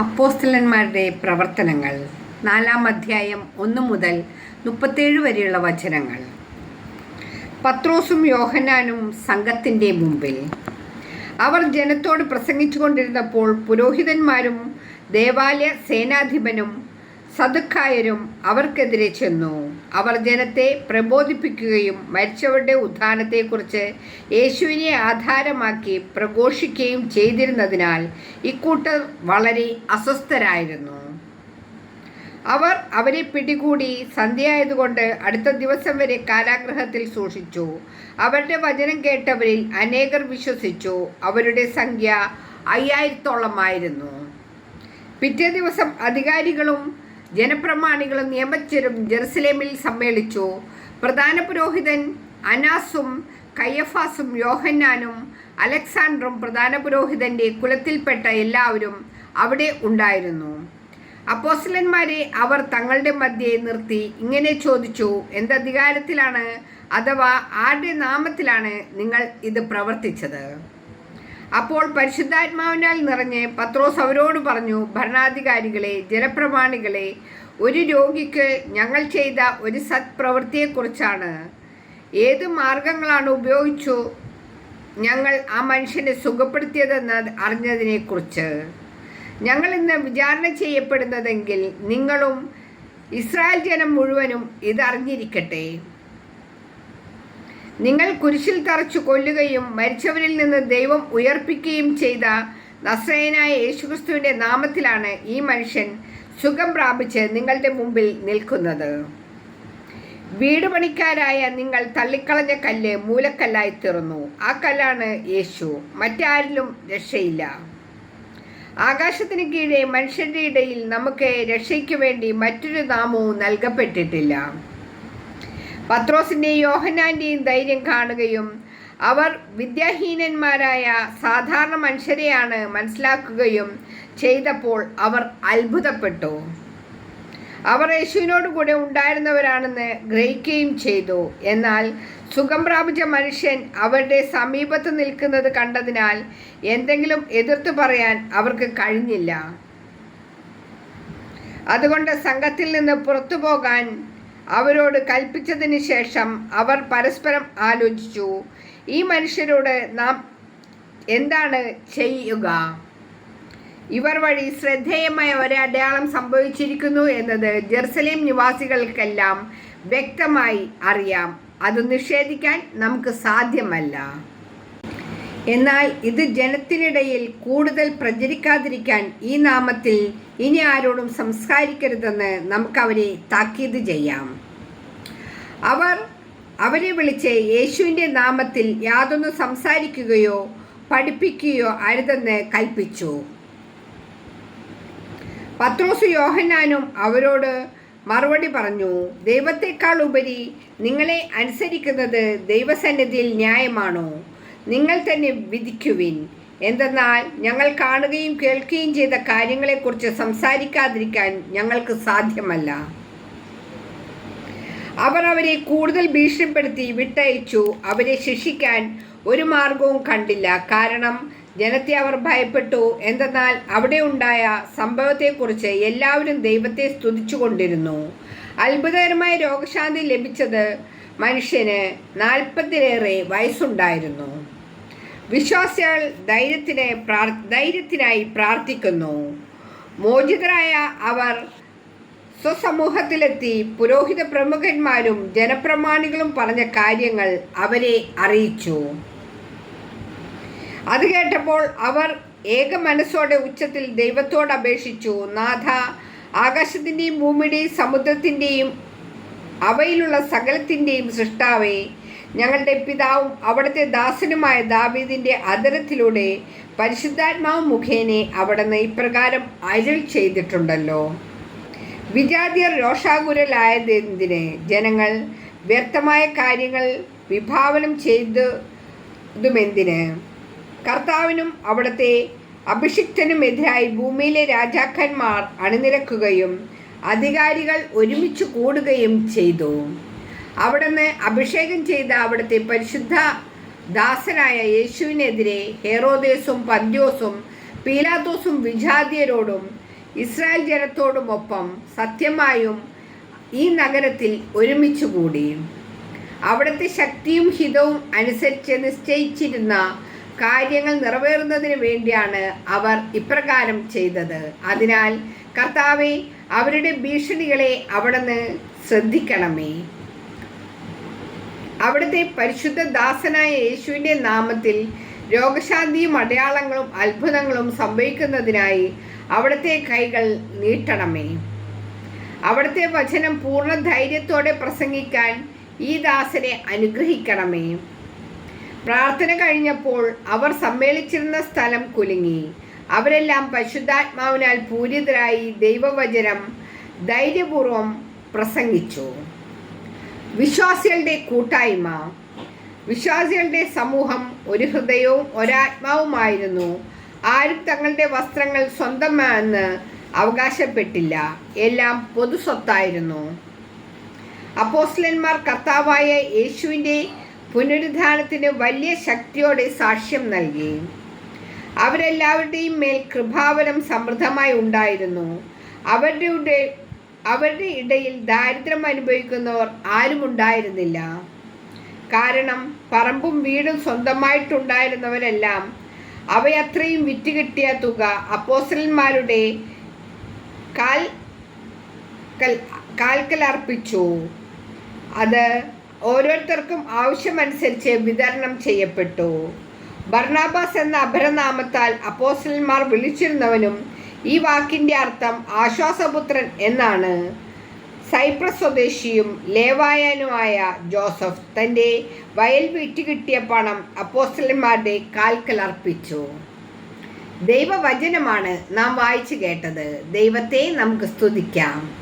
അപ്പോസ്തലന്മാരുടെ പ്രവർത്തനങ്ങൾ. നാലാം അധ്യായം ഒന്ന് മുതൽ മുപ്പത്തേഴ് വരെയുള്ള വചനങ്ങൾ. പത്രോസും യോഹനാനും സംഘത്തിന്റെ മുമ്പിൽ. അവർ ജനത്തോട് പ്രസംഗിച്ചുകൊണ്ടിരുന്നപ്പോൾ പുരോഹിതന്മാരും ദേവാലയ സേനാധിപനും സദുക്കായരും അവർക്കെതിരെ ചെന്നു. അവർ ജനത്തെ പ്രബോധിപ്പിക്കുകയും മരിച്ചവരുടെ ഉദ്ധാനത്തെക്കുറിച്ച് യേശുവിനെ ആധാരമാക്കി പ്രഘോഷിക്കുകയും ചെയ്തിരുന്നതിനാൽ ഇക്കൂട്ടർ വളരെ അസ്വസ്ഥരായിരുന്നു. അവർ അവരെ പിടികൂടി സന്ധ്യയായതുകൊണ്ട് അടുത്ത ദിവസം വരെ കാരാഗ്രഹത്തിൽ സൂക്ഷിച്ചു. അവരുടെ വചനം കേട്ടവരിൽ അനേകർ വിശ്വസിച്ചു. അവരുടെ സംഖ്യ അയ്യായിരത്തോളമായിരുന്നു. പിറ്റേ ദിവസം അധികാരികളും ജനപ്രമാണികളും നിയമജ്ഞരും ജെറുസലേമിൽ സമ്മേളിച്ചു. പ്രധാന പുരോഹിതൻ അനാസും കയ്യഫാസും യോഹന്നാനും അലക്സാണ്ടറും പ്രധാന പുരോഹിതന്റെ കുലത്തിൽപ്പെട്ട എല്ലാവരും അവിടെ ഉണ്ടായിരുന്നു. അപ്പോസ്ലന്മാരെ അവർ തങ്ങളുടെ മധ്യേ നിർത്തി ഇങ്ങനെ ചോദിച്ചു എന്തധികാരത്തിലാണ് അഥവാ ആരുടെ നാമത്തിലാണ് നിങ്ങൾ ഇത് പ്രവർത്തിച്ചത്? അപ്പോൾ പരിശുദ്ധാത്മാവിനാൽ നിറഞ്ഞ് പത്രോസ് അവരോട് പറഞ്ഞു ഭരണാധികാരികളെ ജനപ്രമാണികളെ ഒരു രോഗിക്ക് ഞങ്ങൾ ചെയ്ത ഒരു സത്പ്രവൃത്തിയെക്കുറിച്ചാണ്. ഏത് മാർഗങ്ങളാണ് ഉപയോഗിച്ചു ഞങ്ങൾ ആ മനുഷ്യനെ സുഖപ്പെടുത്തിയതെന്ന് അറിഞ്ഞതിനെക്കുറിച്ച്? ഞങ്ങൾ ഇന്ന് വിചാരണ ചെയ്യപ്പെടുന്നതെങ്കിൽ നിങ്ങളും ഇസ്രായേൽ ജനം മുഴുവനും ഇതറിഞ്ഞിരിക്കട്ടെ. നിങ്ങൾ കുരിശിൽ തറച്ചു കൊല്ലുകയും മരിച്ചവരിൽ നിന്ന് ദൈവം ഉയർപ്പിക്കുകയും ചെയ്ത നസ്രയനായ യേശുക്രിസ്തുവിന്റെ നാമത്തിലാണ് ഈ മനുഷ്യൻ സുഖം പ്രാപിച്ച് നിങ്ങളുടെ മുമ്പിൽ നിൽക്കുന്നത്. വീട് പണിക്കാരായ നിങ്ങൾ തള്ളിക്കളഞ്ഞ കല്ല് മൂലക്കല്ലായി തീർന്നു. ആ കല്ലാണ് യേശു. മറ്റാരിലും രക്ഷയില്ല. ആകാശത്തിന് കീഴേ മനുഷ്യരുടെ ഇടയിൽ നമുക്ക് രക്ഷയ്ക്ക് വേണ്ടി മറ്റൊരു നാമവും നൽകപ്പെട്ടിട്ടില്ല. പത്രോസിന്റെയും യോഹനാന്റെയും ധൈര്യം കാണുകയും അവർ വിദ്യാഹീനന്മാരായ സാധാരണ മനുഷ്യരെയാണ് മനസ്സിലാക്കുകയും ചെയ്തപ്പോൾ അവർ അത്ഭുതപ്പെട്ടു. അവർ യേശുവിനോട് കൂടെ ഉണ്ടായിരുന്നവരാണെന്ന് ഗ്രഹിക്കുകയും ചെയ്തു. എന്നാൽ സുഖം പ്രാപിച്ച മനുഷ്യൻ അവരുടെ സമീപത്ത് നിൽക്കുന്നത് കണ്ടതിനാൽ എന്തെങ്കിലും എതിർത്ത് പറയാൻ അവർക്ക് കഴിഞ്ഞില്ല. അതുകൊണ്ട് സംഘത്തിൽ നിന്ന് പുറത്തു പോകാൻ അവരോട് കൽപ്പിച്ചതിന് ശേഷം അവർ പരസ്പരം ആലോചിച്ചു. ഈ മനുഷ്യരോട് നാം എന്താണ് ചെയ്യുക? ഇവർ വഴി ശ്രദ്ധേയമായ ഒരു അടയാളം സംഭവിച്ചിരിക്കുന്നു എന്നത് ജെറുസലേം നിവാസികൾക്കെല്ലാം വ്യക്തമായി അറിയാം. അത് നിഷേധിക്കാൻ നമുക്ക് സാധ്യമല്ല. എന്നാൽ ഇത് ജനത്തിനിടയിൽ കൂടുതൽ പ്രചരിക്കാതിരിക്കാൻ ഈ നാമത്തിൽ ഇനി ആരോടും സംസ്കാരിക്കരുതെന്ന് നമുക്കവരെ താക്കീത് ചെയ്യാം. അവർ അവരെ വിളിച്ച് യേശുവിന്റെ നാമത്തിൽ യാതൊന്നും സംസാരിക്കുകയോ പഠിപ്പിക്കുകയോ അരുതെന്ന് കൽപ്പിച്ചു. പത്രോസ് യോഹന്നാനും അവരോട് മറുപടി പറഞ്ഞു ദൈവത്തെക്കാൾ ഉപരി നിങ്ങളെ അനുസരിക്കുന്നത് ദൈവസന്നിധിയിൽ ന്യായമാണോ? നിങ്ങൾ തന്നെ വിധിക്കുവിൻ. എന്തെന്നാൽ ഞങ്ങൾ കാണുകയും കേൾക്കുകയും ചെയ്ത കാര്യങ്ങളെക്കുറിച്ച് സംസാരിക്കാതിരിക്കാൻ ഞങ്ങൾക്ക് സാധ്യമല്ല. അവർ അവരെ കൂടുതൽ ഭീഷണിപ്പെടുത്തി വിട്ടയച്ചു. അവരെ ശിക്ഷിക്കാൻ ഒരു മാർഗവും കണ്ടില്ല. കാരണം ജനത്തെ അവർ ഭയപ്പെട്ടു. എന്തെന്നാൽ അവിടെ ഉണ്ടായ സംഭവത്തെക്കുറിച്ച് എല്ലാവരും ദൈവത്തെ സ്തുതിച്ചുകൊണ്ടിരുന്നു. അത്ഭുതകരമായ രോഗശാന്തി ലഭിച്ചത് മനുഷ്യന് നാൽപ്പതിലേറെ വയസ്സുണ്ടായിരുന്നു. വിശ്വാസികൾ ധൈര്യത്തിന് പ്രാർ ധൈര്യത്തിനായി പ്രാർത്ഥിക്കുന്നു. മോചിതരായ അവർ സ്വസമൂഹത്തിലെത്തി പുരോഹിത പ്രമുഖന്മാരും ജനപ്രമാണികളും പറഞ്ഞ കാര്യങ്ങൾ അവരെ അറിയിച്ചു. അത് കേട്ടപ്പോൾ അവർ ഏക മനസ്സോടെ ഉച്ചത്തിൽ ദൈവത്തോട് അപേക്ഷിച്ചു. നാഥ ആകാശത്തിന്റെയും ഭൂമിയുടെയും സമുദ്രത്തിന്റെയും അവയിലുള്ള സകലത്തിന്റെയും സൃഷ്ടാവേ ഞങ്ങളുടെ പിതാവും അവിടുത്തെ ദാസനുമായ ദാവീദിന്റെ അതിരത്തിലൂടെ പരിശുദ്ധാത്മാവ് മുഖേനെ അവിടുന്ന് ഇപ്രകാരം അരുൾ ചെയ്തിട്ടുണ്ടല്ലോ. വിജാതിയർ രോഷാകുരലായതെന്തിന് ജനങ്ങൾ വ്യർത്ഥമായ കാര്യങ്ങൾ വിഭാവനം ചെയ്തതുമെന്തിന്? കർത്താവിനും അവിടുത്തെ അഭിഷിക്തനുമെതിരായി ഭൂമിയിലെ രാജാക്കന്മാർ അണിനിരക്കുകയും അധികാരികൾ ഒരുമിച്ച് കൂടുകയും ചെയ്തു. അവിടുന്ന് അഭിഷേകം ചെയ്ത അവിടുത്തെ പരിശുദ്ധ ദാസനായ യേശുവിനെതിരെ ഹെറോദേസും പന്ത്യോസും പീലാത്തോസും വിജാതിയരോടും ഇസ്രായേൽ ജനത്തോടുമൊപ്പം സത്യമായും ഈ നഗരത്തിൽ ഒരുമിച്ച് കൂടി. അവിടുത്തെ ശക്തിയും ഹിതവും അനുസരിച്ച് നിശ്ചയിച്ചിരുന്ന കാര്യങ്ങൾ നിറവേറുന്നതിന് വേണ്ടിയാണ് അവർ ഇപ്രകാരം ചെയ്തത്. അതിനാൽ കർത്താവെ അവരുടെ ഭീഷണികളെ അവിടുന്ന് ശ്രദ്ധിക്കണമേ. അവിടുത്തെ പരിശുദ്ധ ദാസനായ യേശുവിന്റെ നാമത്തിൽ രോഗശാന്തിയും അടയാളങ്ങളും അത്ഭുതങ്ങളും സംഭവിക്കുന്നതിനായി അവിടുത്തെ കൈകൾ നീട്ടണമേ. അവിടുത്തെ വചനം പൂർണ ധൈര്യത്തോടെ പ്രസംഗിക്കാൻ ഈ ദാസനെ അനുഗ്രഹിക്കണമേ. പ്രാർത്ഥന കഴിഞ്ഞപ്പോൾ അവർ സമ്മേളിച്ചിരുന്ന സ്ഥലം കുലുങ്ങി. അവരെല്ലാം പരിശുദ്ധാത്മാവിനാൽ പൂരിതരായി ദൈവവചനം ധൈര്യപൂർവം പ്രസംഗിച്ചു. വിശ്വാസികളുടെ കൂട്ടായ്മ വിശ്വാസികളുടെ സമൂഹം ഒരു ഹൃദയവും ഒരാത്മാവുമായിരുന്നു. ആരും തങ്ങളുടെ വസ്ത്രങ്ങൾ സ്വന്തമാണെന്ന് അവകാശപ്പെട്ടില്ല. എല്ലാം പൊതു സ്വത്തായിരുന്നു അപ്പോസ്ലന്മാർ കർത്താവായ യേശുവിന്റെ പുനരുദ്ധാനത്തിന് വലിയ ശക്തിയോടെ സാക്ഷ്യം നൽകി. അവരെല്ലാവരുടെയും മേൽ കൃപാവനം സമൃദ്ധമായി ഉണ്ടായിരുന്നു. അവരുടെ അവരുടെ ഇടയിൽ ദാരിദ്ര്യം അനുഭവിക്കുന്നവർ ആരും ഉണ്ടായിരുന്നില്ല. കാരണം പറമ്പും വീടും സ്വന്തമായിട്ടുണ്ടായിരുന്നവരെല്ലാം അവയത്രയും വിറ്റുകിട്ടിയ തുക അപ്പോസ്റ്റലന്മാരുടെ കാൽ കൽ കാൽക്കൽ അർപ്പിച്ചു. അത് ഓരോരുത്തർക്കും ആവശ്യമനുസരിച്ച് വിതരണം ചെയ്യപ്പെട്ടു. ബർണാബാസ് എന്ന അപരനാമത്താൽ അപ്പോസ്റ്റലന്മാർ വിളിച്ചിരുന്നവനും ഈ വാക്കിന്റെ അർത്ഥം ആശ്വാസപുത്രൻ എന്നാണ്. സൈപ്രസ് സ്വദേശിയും ലേവായനുമായ ജോസഫ് തന്റെ വയൽ വിറ്റുകിട്ടിയ പണം അപ്പോസ്റ്റലന്മാരുടെ കാൽക്കൽ അർപ്പിച്ചു. ദൈവവചനമാണ് നാം വായിച്ചു കേട്ടത്. ദൈവത്തെ നമുക്ക് സ്തുതിക്കാം.